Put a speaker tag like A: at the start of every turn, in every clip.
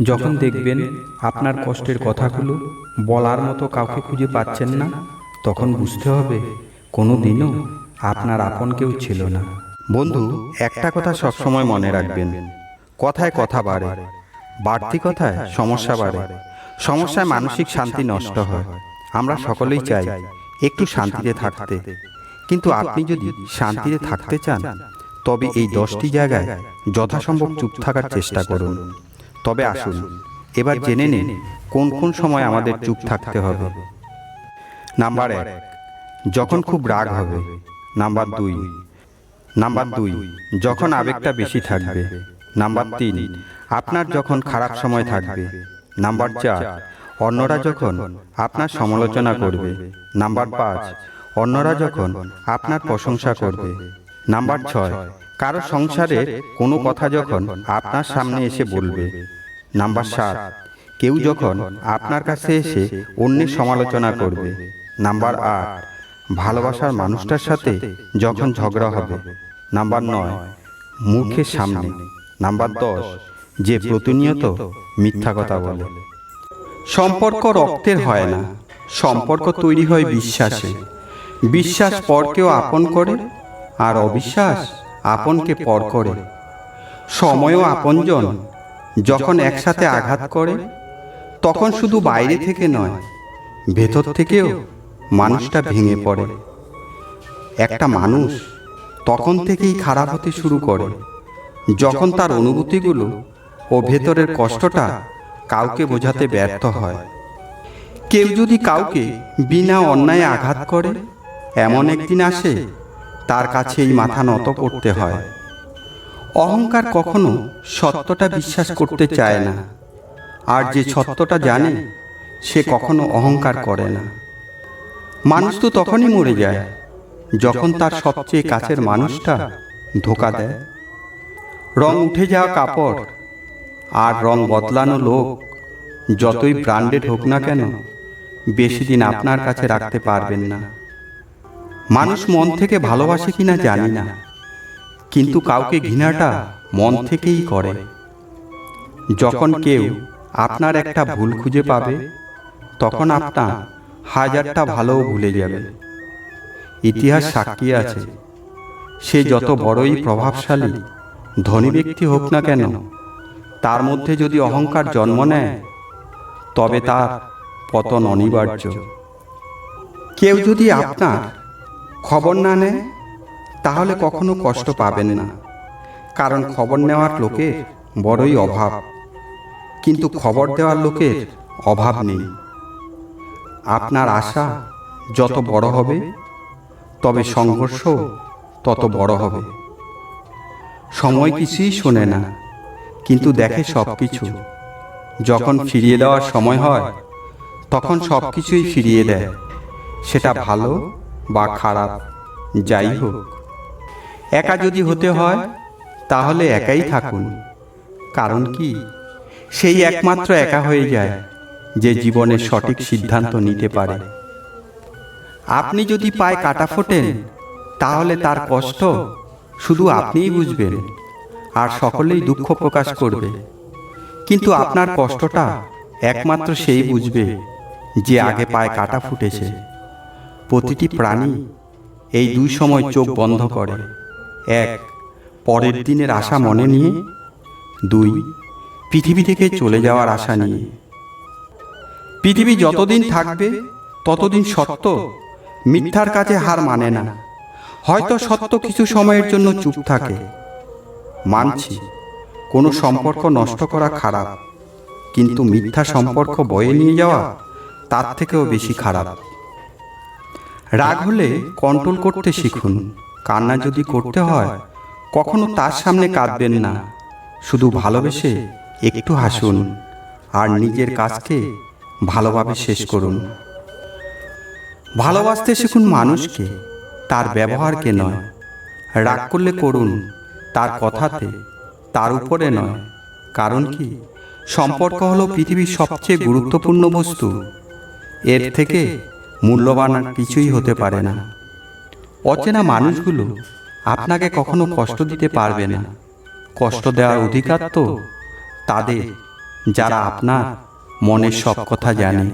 A: যখন দেখবেন আপনার কষ্টের কথাগুলো বলার মতো কাউকে খুঁজে পাচ্ছেন না তখন বুঝতে হবে কোনো দিনও আপনার আপন কেউ ছিল না।
B: বন্ধু একটা কথা সবসময় মনে রাখবেন। কথায় কথা বাড়ে বাড়তি কথায় সমস্যা বাড়ে। সমস্যায় মানসিক শান্তি নষ্ট হয়। আমরা সকলেই চাই একটু শান্তিতে থাকতে। কিন্তু আপনি যদি শান্তিতে থাকতে চান তবে এই দশটি জায়গায় যথাসম্ভব চুপ থাকার চেষ্টা করুন। তবে আসুন। এবার জেনে নিন কোন কোন সময় আমাদের চুপ থাকতে হবে। নাম্বার এক যখন খুব রাগ হবে নাম্বার দুই। নাম্বার দুই যখন আবেগটা বেশি থাকবে। নাম্বার তিন আপনার যখন খারাপ সময় থাকবে। নাম্বার চার অন্যরা যখন আপনার সমালোচনা করবে। নাম্বার পাঁচ অন্যরা যখন আপনার প্রশংসা করবে। নাম্বার ছয় কারও সংসারের কোনো কথা যখন আপনার সামনে এসে বলবে। নাম্বার সাত কেউ যখন আপনার কাছে এসে অন্যের সমালোচনা করবে নাম্বার আট ভালোবাসার মানুষটার সাথে যখন ঝগড়া হবে নাম্বার নয় মুখের সামনে নাম্বার দশ যে প্রতিনিয়ত মিথ্যা কথা বলে। সম্পর্ক রক্তের হয় না সম্পর্ক তৈরি হয় বিশ্বাসে। বিশ্বাস পরকেও আপন করে আর অবিশ্বাস আপনকে পর করে। সময়ও আপনজন যখন একসাথে আঘাত করে তখন শুধু বাইরে থেকে নয় ভেতর থেকেও মানুষটা ভেঙে পড়ে। একটা মানুষ তখন থেকেই খারাপ হতে শুরু করে। যখন তার অনুভূতিগুলো ও ভেতরের কষ্টটা কাউকে বোঝাতে ব্যর্থ হয়। কেউ যদি কাউকে বিনা অন্যায় আঘাত করে এমন একদিন আসে তার কাছে এই মাথা নত করতে হয়। অহংকার কখনো সত্যটা বিশ্বাস করতে চায় না। আর যে সত্যটা জানে, সে কখনো অহংকার করে না। মানুষ তো তখনই মরে যায়, যখন তার সবচেয়ে কাছের মানুষটা ধোকা দেয়। রং উঠে যাওয়া কাপড় আর রং বদলানো লোক, যতই ব্র্যান্ডেড হোক না কেন, বেশি দিন আপনার কাছে রাখতে পারবেন না। মানুষ মন থেকে ভালোবাসে কিনা জানি না। কিন্তু কাউকে ঘৃণাটা মন থেকেই করে। যখন কেউ আপনার একটা ভুল খুঁজে পাবে তখন আপনার হাজারটা ভালোও ভুলে যাবে। ইতিহাস সাক্ষী আছে। সে যত বড়ই প্রভাবশালী ধনী ব্যক্তি হোক না কেন তার মধ্যে যদি অহংকার জন্ম নেয় তবে তার পতন অনিবার্য। কেউ যদি আপনার খবর না নেয় তাহলে কখনো কষ্ট পাবেন না। কারণ খবর নেওয়ার লোকের বড়ই অভাব। কিন্তু খবর দেওয়ার লোকের অভাব নেই। আপনার আশা যত বড় হবে তবে সংঘর্ষ তত বড় হবে। সময় কিছুই শোনে না। কিন্তু দেখে সব কিছু। যখন ফিরিয়ে দেওয়ার সময় হয় তখন সব কিছুই ফিরিয়ে দেয়। সেটা ভালো বা খারাপ। যাই হোক। একা যদি হতে হয়, তাহলে একাই থাকুন। কারণ কি? সেই একমাত্র একা হয়ে যায়, যে জীবনের সঠিক সিদ্ধান্ত নিতে পারে। আপনি যদি পায়ে কাটা ফোটেন, তাহলে তার কষ্ট শুধু আপনিই বুঝবেন, আর সকলেই দুঃখ প্রকাশ করবে। কিন্তু আপনার কষ্টটা একমাত্র সেই বুঝবে, যে আগে পায়ে কাটা ফুটেছে। প্রতিটি প্রাণী এই দুই সময় চোখ বন্ধ করে। এক পরের দিনের আশা মনে নিয়ে। দুই পৃথিবী থেকে চলে যাওয়ার আশা নিয়ে। পৃথিবী যতদিন থাকবে ততদিন সত্য। মিথ্যার কাছে হার মানে না। হয়তো সত্য কিছু সময়ের জন্য চুপ থাকে। মানছি কোনো সম্পর্ক নষ্ট করা খারাপ। কিন্তু মিথ্যা সম্পর্ক বয়ে নিয়ে যাওয়া তার থেকেও বেশি খারাপ। রাগ হলে কন্ট্রোল করতে শিখুন। কান্না যদি করতে হয় কখনো তার সামনে কাঁদবেন না। শুধু ভালোবেসে একটু হাসুন। আর নিজের কাজকে ভালোভাবে শেষ করুন। ভালোবাসতে শিখুন মানুষকে তার ব্যবহারকে নয়। রাগ করলে করুন তার কথাতে তার উপরে নয়। কারণ কি? সম্পর্ক হলো পৃথিবীর সবচেয়ে গুরুত্বপূর্ণ বস্তু। এর থেকে মূল্যবান আর কিছুই হতে পারে না। অচেনা মানুষগুলো আপনাকে কখনো কষ্ট দিতে পারবে না। কষ্ট দেওয়ার অধিকার তো তাদের যারা আপনার মনের সব কথা জানে।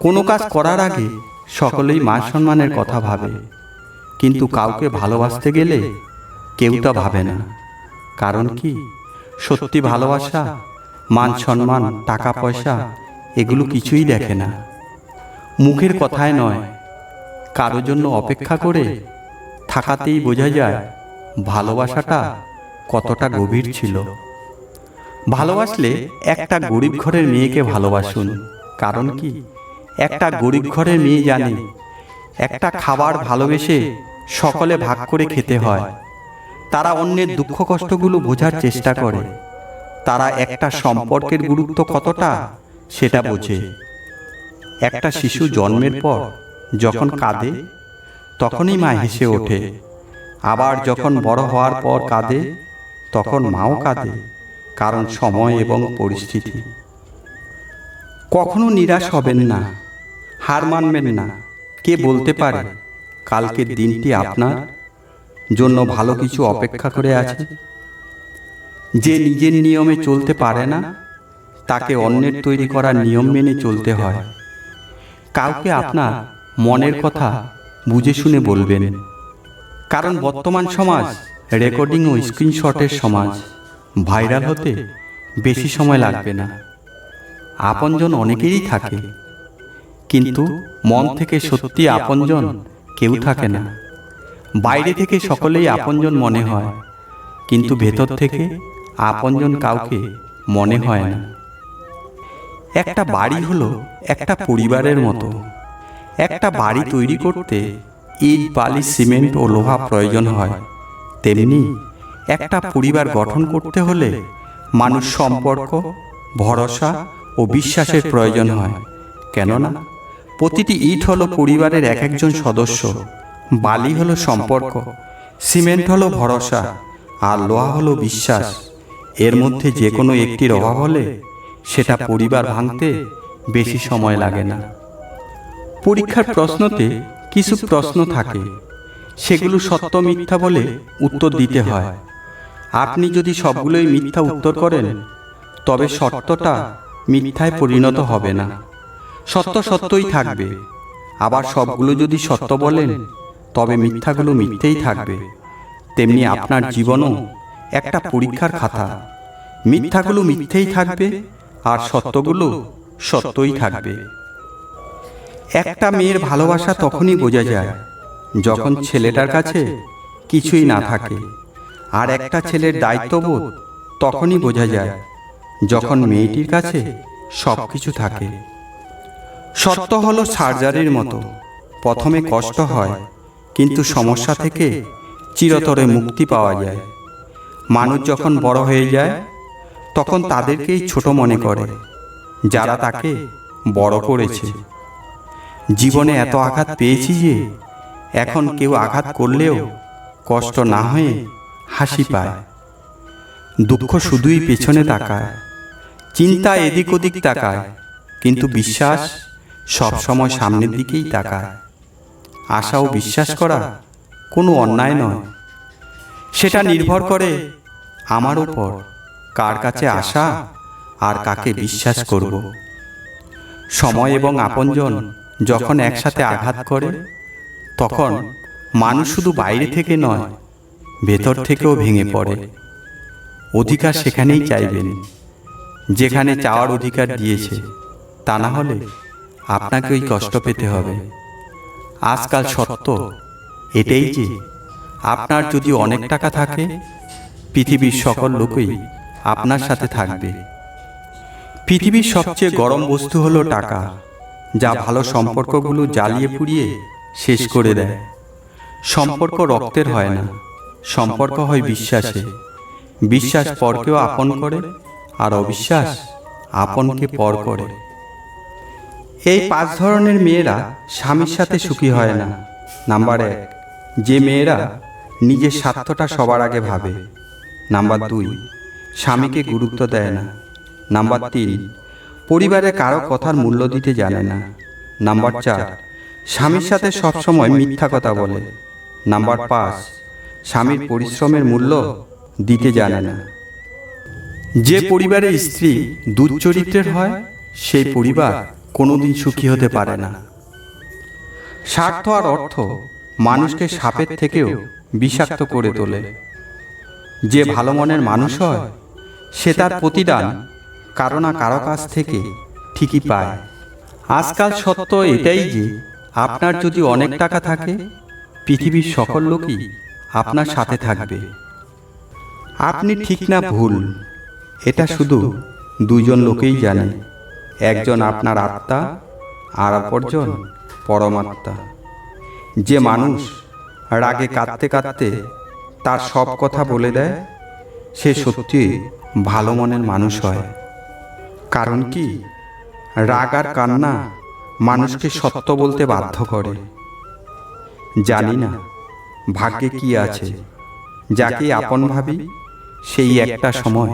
B: কোনো কাজ করার আগে সকলেই মান সম্মানের কথা ভাবে। কিন্তু কাউকে ভালোবাসতে গেলে কেউ তা ভাবে না। কারণ কি? সত্যি ভালোবাসা মান সম্মান টাকা পয়সা এগুলো কিছুই দেখে না। মুখের কথায় নয় কারোর জন্য অপেক্ষা করে থাকাতেই বোঝা যায় ভালোবাসাটা কতটা গভীর ছিল। ভালোবাসলে একটা গরিব ঘরের মেয়েকে ভালোবাসুন, কারণ কি? একটা গরিব ঘরের মেয়ে জানে, একটা খাবার ভালোবেসে সকলে ভাগ করে খেতে হয়। তারা অন্যের দুঃখ কষ্টগুলো বোঝার চেষ্টা করে। তারা একটা সম্পর্কের গুরুত্ব কতটা সেটা বোঝে। একটা শিশু জন্মের পর যখন কাঁদে তখনই মা হেসে ওঠে। আবার যখন বড় হওয়ার পর কাঁদে তখন মাও কাঁদে কারণ সময় এবং পরিস্থিতি। কখনো নিরাশ হবেন না হার মানবেন না। কে বলতে পারে কালকের দিনটি আপনার জন্য ভালো কিছু অপেক্ষা করে আছে? যে নিজের নিয়মে চলতে পারে না তাকে অন্যের তৈরি করা নিয়ম মেনে চলতে হয়। কাউকে আপনার মনের কথা বুঝে শুনে বলবেন। কারণ বর্তমান সমাজ রেকর্ডিং ও স্ক্রিনশটের সমাজ ভাইরাল হতে বেশি সময় লাগবে না। আপনজন অনেকেরই থাকে। কিন্তু মন থেকে সত্যি আপনজন কেউ থাকে না। বাইরে থেকে সকলেই আপনজন মনে হয়। কিন্তু ভেতর থেকে আপনজন কাউকে মনে হয় না। একটা বাড়ি হলো একটা পরিবারের মতো। একটা বাড়ি তৈরি করতে ইট বালি, সিমেন্ট ও লোহা প্রয়োজন হয়। তেমনি একটা পরিবার গঠন করতে হলে মানুষ সম্পর্ক, ভরসা ও বিশ্বাসের প্রয়োজন হয়। কেননা প্রতিটি ইট হলো পরিবারের এক একজন সদস্য। বালি হলো সম্পর্ক, সিমেন্ট হলো ভরসা, আর লোহা হলো বিশ্বাস। এর মধ্যে যে কোনো একটির অভাব হলে সেটা পরিবার ভাঙতে বেশি সময় লাগে না। পরীক্ষার প্রশ্নতে কিছু প্রশ্ন থাকে। সেগুলো সত্য মিথ্যা বলে উত্তর দিতে হয়। আপনি যদি সবগুলোই মিথ্যা উত্তর করেন, তবে সত্যটা মিথ্যায় পরিণত হবে না। সত্য সত্যই থাকবে। আবার সবগুলো যদি সত্য বলেন, তবে মিথ্যাগুলো মিথ্যেই থাকবে। তেমনি আপনার জীবনও একটা পরীক্ষার খাতা। মিথ্যাগুলো মিথ্যেই থাকবে আর সত্যগুলো সত্যই থাকবে। একটা মেয়ের ভালোবাসা তখনই বোঝা যায় যখন ছেলেটার কাছে কিছুই না থাকে। আর একটা ছেলের দায়িত্ববোধ তখনই বোঝা যায় যখন মেয়েটির কাছে সব কিছু থাকে। সত্য হলো সার্জারির মতো। প্রথমে কষ্ট হয়, কিন্তু সমস্যা থেকে চিরতরে মুক্তি পাওয়া যায়। মানুষ যখন বড় হয়ে যায়, তখন তাদেরকেই ছোট মনে করে, যারা তাকে বড় করেছে। জীবনে এত আঘাত পেয়েছি যে এখন কেউ আঘাত করলেও কষ্ট না হয়ে হাসি পায়। দুঃখ শুধুই পেছনে তাকায়। চিন্তা এদিক ওদিক তাকায়। কিন্তু বিশ্বাস সব সময় সামনের দিকেই তাকায়। আশা ও বিশ্বাস করা কোনো অন্যায় নয়। সেটা নির্ভর করে আমার উপর কার কাছে আশা আর কাকে বিশ্বাস করব। সময় এবং আপনজন যখন একসাথে আঘাত করে তখন মানুষ শুধু বাইরে থেকে নয় ভেতর থেকেও ভেঙে পড়ে। অধিকার সেখানেই চাইবেন। যেখানে চাওয়ার অধিকার দিয়েছে তা না হলে আপনাকে ওই কষ্ট পেতে হবে। আজকাল সত্য এটাই যে আপনার যদি অনেক টাকা থাকে পৃথিবীর সকল লোকই আপনার সাথে থাকবে। পৃথিবীর সবচেয়ে গরম বস্তু হলো টাকা। যা ভালো সম্পর্কগুলো জ্বালিয়ে পুড়িয়ে শেষ করে দেয়। সম্পর্ক রক্তের হয় না। সম্পর্ক হয় বিশ্বাসে। বিশ্বাস। পরকেও আপন করে আর অবিশ্বাস আপনকে পর করে। এই পাঁচ ধরনের মেয়েরা স্বামীর সাথে সুখী হয় না। নাম্বার এক যে মেয়েরা নিজের স্বার্থটা সবার আগে ভাবে। নাম্বার দুই স্বামীকে গুরুত্ব দেয় না। নাম্বার তিন পরিবারে কারও কথার মূল্য দিতে জানে না। নাম্বার চার, স্বামীর সাথে সবসময় মিথ্যা কথা বলে। নাম্বার পাঁচ, স্বামীর পরিশ্রমের মূল্য দিতে জানে না।
A: যে পরিবারের স্ত্রী দুচ্চরিত্রের হয়, সেই পরিবার কোনোদিন সুখী হতে পারে না।
B: স্বার্থ আর অর্থ মানুষকে সাপের থেকেও বিষাক্ত করে তোলে। যে ভালো মনের মানুষ হয়, সে তার প্রতিদান কারও না কারও কাছ থেকে ঠিকই পায়।
A: আজকাল সত্য এটাই যে, আপনার যদি অনেক টাকা থাকে, পৃথিবীর সকল লোকই আপনার সাথে থাকবে।
B: আপনি ঠিক না ভুল, এটা শুধু দুজন লোকেই জানে। একজন আপনার আত্মা, আর অপরজন পরমাত্মা। যে মানুষ রাগে কাঁদতে কাঁদতে তার সব কথা বলে দেয়, সে সত্যি ভালো মনের মানুষ হয়। কারণ কি? রাগ আর কান্না মানুষকে সত্য বলতে বাধ্য করে। জানি না, ভাগ্যে কি আছে, যাকে আপন ভাবি, সেই একটা সময়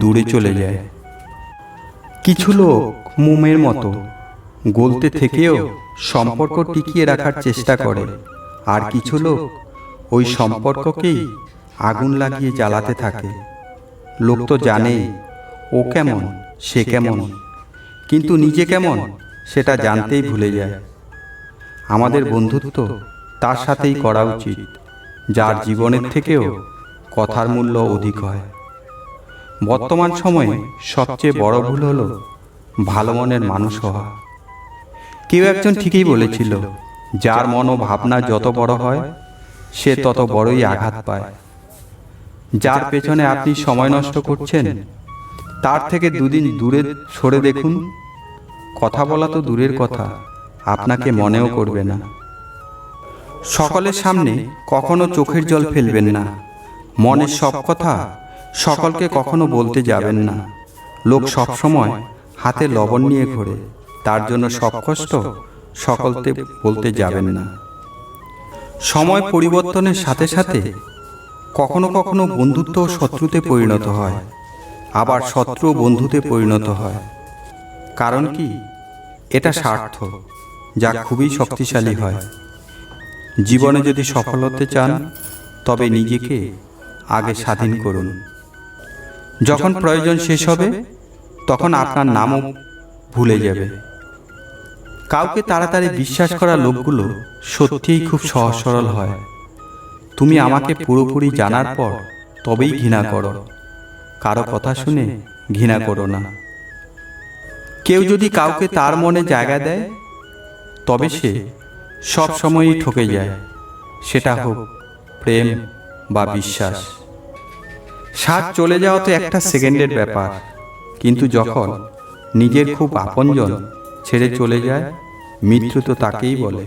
B: দূরে চলে যায়। কিছু লোক মোমের মতো গলতে থেকেও সম্পর্ক টিকিয়ে রাখার চেষ্টা করে, আর কিছু লোক ওই সম্পর্ককেই আগুন লাগিয়ে জ্বালাতে থাকে। লোক তো জানেই ও কেমন সে কেমন? কিন্তু নিজে কেমন? সেটা জানতেই ভুলে যায়। আমাদের বন্ধুত্ব তার সাথেই করা উচিত যার জীবনের থেকেও কথার মূল্য অধিক হয়। বর্তমান সময়ে সবচেয়ে বড় ভুল হলো ভালো মনের মানুষ হওয়া। কেউ একজন ঠিকই বলেছিল যার মন ও ভাবনা যত বড় হয় সে তত বড়ই আঘাত পায়। যার পেছনে আপনি সময় নষ্ট করছেন তার থেকে দুদিন দূরে সরে দেখুন। কথা বলা তো দূরের কথা আপনাকে মনেও করবে না। সকলের সামনে কখনো চোখের জল ফেলবেন না। মনের সব কথা সকলকে কখনো বলতে যাবেন না। লোক সব সময় হাতে লবণ নিয়ে ঘোরে। তার জন্য সব কষ্ট সকলকে বলতে যাবেন না। সময় পরিবর্তনের সাথে সাথে কখনো কখনো বন্ধুত্ব ও শত্রুতে পরিণত হয়। আবার শত্রু বন্ধুতে পরিণত হয়। কারণ কি? এটা স্বার্থ, যা খুবই শক্তিশালী হয়। জীবনে যদি সফল হতে চান, তবে নিজেকে আগে স্বাধীন করুন। যখন প্রয়োজন শেষ হবে, তখন আপনার নামও ভুলে যাবে। কাউকে তাড়াতাড়ি বিশ্বাস করা লোকগুলো সত্যিই খুব সহজ সরল হয়। তুমি আমাকে পুরোপুরি জানার পর তবেই ঘৃণা করো। কারও কথা শুনে ঘৃণা করো না। কেউ যদি কাউকে তার মনে জায়গা দেয় তবে সে সব সময়ই ঠকে যায়। সেটা হোক প্রেম বা বিশ্বাস। স্বাদ চলে যাওয়া তো একটা সেকেন্ডের ব্যাপার। কিন্তু যখন নিজের খুব আপনজন ছেড়ে চলে যায় মৃত্যু তো তাকেই বলে।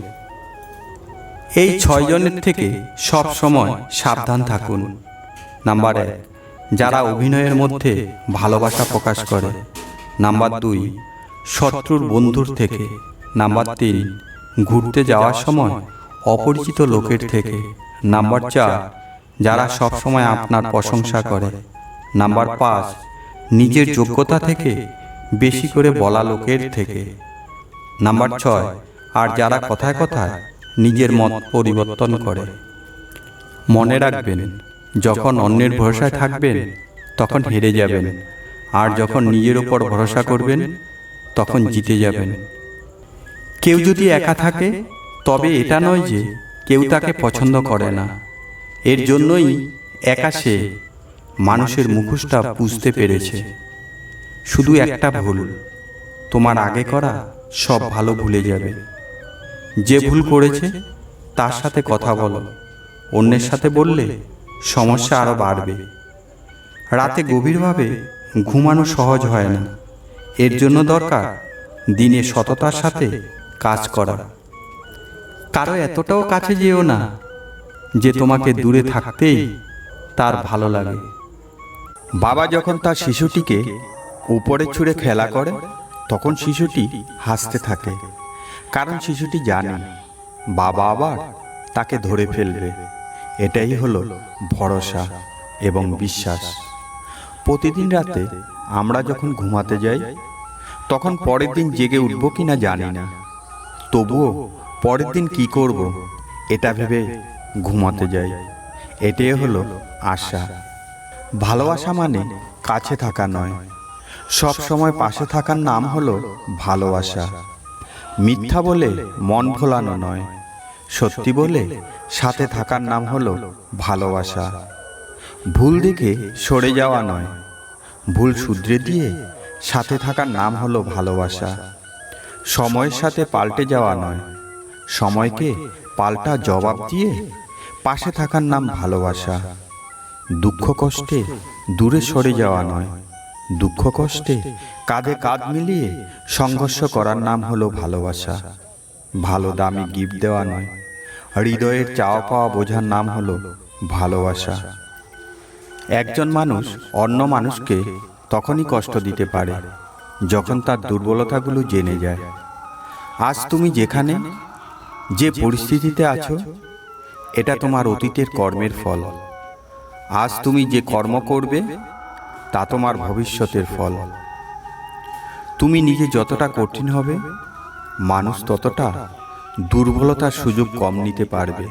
B: এই ছয়জনের থেকে সব সময় সাবধান থাকুন। নাম্বার এক। যারা অভিনয়ের মধ্যে ভালোবাসা প্রকাশ করে। নাম্বার দুই, শত্রুর বন্ধুর থেকে। নাম্বার তিন, ঘুরতে যাওয়ার সময় অপরিচিত লোকের থেকে। নাম্বার চার, যারা সব সময় আপনার প্রশংসা করে। নাম্বার পাঁচ, নিজের যোগ্যতা থেকে বেশি করে বলা লোকের থেকে। নাম্বার ছয়, আর যারা কথায় কথায় নিজের মত পরিবর্তন করে। মনে রাখবেন যখন অন্যের ভরসায় থাকবেন তখন হেরে যাবেন। আর যখন নিজের উপর ভরসা করবেন তখন জিতে যাবেন। কেউ যদি একা থাকে তবে এটা নয় যে কেউ তাকে পছন্দ করে না। এর জন্যই একা সে মানুষের মুখোশটা বুঝতে পেরেছে। শুধু একটা ভুল। তোমার আগে করা সব ভালো ভুলে যাবে। যে ভুল করেছে তার সাথে কথা বলো। অন্যের সাথে বললে সমস্যা আরও বাড়বে। রাতে গভীরভাবে ঘুমানো সহজ হয় না। এর জন্য দরকার দিনে সততার সাথে কাজ করা। কারও। এতটাও কাছে যেও না যে তোমাকে দূরে থাকতেই তার ভালো লাগে। বাবা যখন তার শিশুটিকে উপরে ছুঁড়ে খেলা করে তখন শিশুটি হাসতে থাকে। কারণ শিশুটি জানে বাবা আবার তাকে ধরে ফেলবে। এটাই হলো ভরসা এবং বিশ্বাস। প্রতিদিন রাতে আমরা যখন ঘুমাতে যাই, তখন পরের দিন জেগে উঠব কি না জানি না। তবুও পরের দিন কি করব, এটা ভেবে ঘুমাতে যাই। এটাই হলো আশা। ভালোবাসা মানে কাছে থাকা নয়। সব সময় পাশে থাকার নাম হলো ভালোবাসা। মিথ্যা বলে মন ভোলানো নয়। সত্যি বলে, সাথে থাকার নাম হলো ভালোবাসা। ভুল দিকে সরে যাওয়া নয়। ভুল শুধরে দিয়ে সাথে থাকার নাম হলো ভালোবাসা। সময়ের সাথে পাল্টে যাওয়া নয়। সময়কে পাল্টা জবাব দিয়ে পাশে থাকার নাম ভালোবাসা। দুঃখ কষ্টে দূরে সরে যাওয়া নয়। দুঃখ কষ্টে কাঁধে কাঁধ মিলিয়ে সংঘর্ষ করার নাম হলো ভালোবাসা। ভালো দামি গিফট দেওয়া নয়। হৃদয়ের চাওয়া পাওয়া বোঝার নাম হলো ভালোবাসা। একজন মানুষ অন্য মানুষকে তখনই কষ্ট দিতে পারে, যখন তার দুর্বলতাগুলো জেনে যায়। আজ তুমি যেখানে, যে পরিস্থিতিতে আছো, এটা তোমার অতীতের কর্মের ফল। আজ তুমি যে কর্ম করবে, তা তোমার ভবিষ্যতের ফল। তুমি নিজে যতটা কঠিন হবে মানুষ ততটা দুর্বলতার সুযোগ কম নিতে পারবে।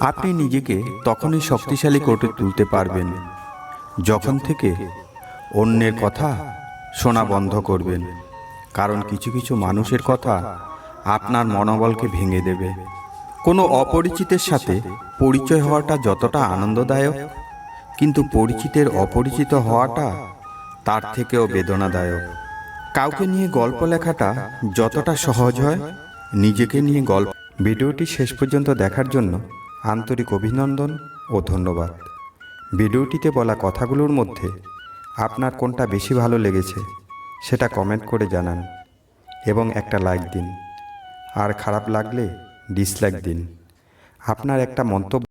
B: আপনি নিজেকে তখনই শক্তিশালী করে তুলতে পারবেন, যখন থেকে অন্যের কথা শোনা বন্ধ করবেন, কারণ কিছু কিছু মানুষের কথা আপনার মনোবলকে ভেঙে দেবে। কোনো অপরিচিতের সাথে পরিচয় হওয়াটা যতটা আনন্দদায়ক, কিন্তু পরিচিতের অপরিচিত হওয়াটা তার থেকেও বেদনাদায়ক। কাউকে নিয়ে গল্প লেখাটা যতটা সহজ হয়, নিজেকে নিয়ে গল্প। ভিডিওটি শেষ পর্যন্ত দেখার জন্য আন্তরিক অভিনন্দন ও ধন্যবাদ। ভিডিওটিতে বলা কথাগুলোর মধ্যে আপনার কোনটা বেশি ভালো লেগেছে সেটা কমেন্ট করে জানান এবং একটা লাইক দিন। আর খারাপ লাগলে ডিসলাইক দিন। আপনার একটা মন্তব্য